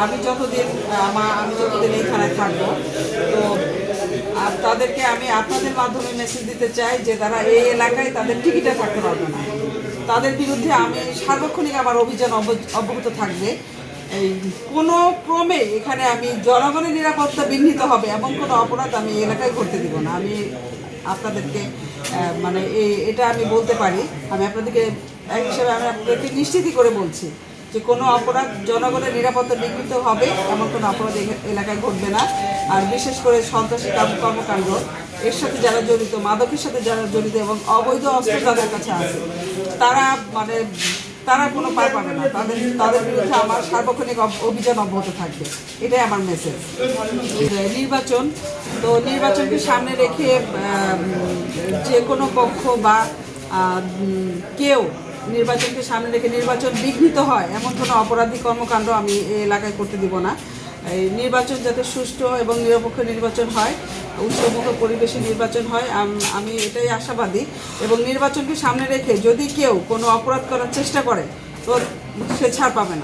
আমি যতদিন আমার আমি যতদিন এইখানে থাকব, তো, আর তাদেরকে আমি আপনাদের মাধ্যমে মেসেজ দিতে চাই যে তারা এই এলাকায় তাদের টিকিটে থাকতে পারবে না। তাদের বিরুদ্ধে আমি সার্বক্ষণিক আমার অভিযান অব- অব্যাহত থাকবে। এই কোনো ক্রমে এখানে আমি জনগণের নিরাপত্তা বিঘ্নিত হবে এমন কোনো অপরাধ আমি এই এলাকায় করতে দিব না। আমি আপনাদেরকে মানে এই এটা আমি বলতে পারি। আমি আপনাদেরকে, এক হিসাবে আমি আপনাদেরকে নিশ্চিতই করে বলছি। যে কোনো অপরাধ জনগণের নিরাপত্তা বিঘ্নিত হবে, এমন কোনো অপরাধ এলাকায় ঘটবে না। আর বিশেষ করে সন্ত্রাসী কর্ম- কর্মকাণ্ড, এর সাথে যারা জড়িত, মাদকের সাথে যারা জড়িত এবং অবৈধ অস্ত্র তাদের কাছে আছে। তারা মানে তারা কোনো পার পাবে না। তাদের তাদের বিরুদ্ধে আমার সার্বক্ষণিক অভিযান অব্যাহত থাকবে। এটাই আমার মেসেজ নির্বাচন, তো নির্বাচনকে সামনে রেখে যে কোনো পক্ষ বা কেউ নির্বাচনকে সামনে রেখে নির্বাচন বিঘ্নিত হয়, এমন কোনো অপরাধী কর্মকাণ্ড আমি এই এলাকায় করতে দিব না। এই নির্বাচন যাতে সুষ্ঠু এবং নিরপেক্ষ নির্বাচন হয় উৎসমুখ পরিবেশে নির্বাচন হয় আমি এটাই আশাবাদী। এবং নির্বাচনকে সামনে রেখে যদি কেউ কোনো অপরাধ করার চেষ্টা করে, তো সে ছাড় পাবে না।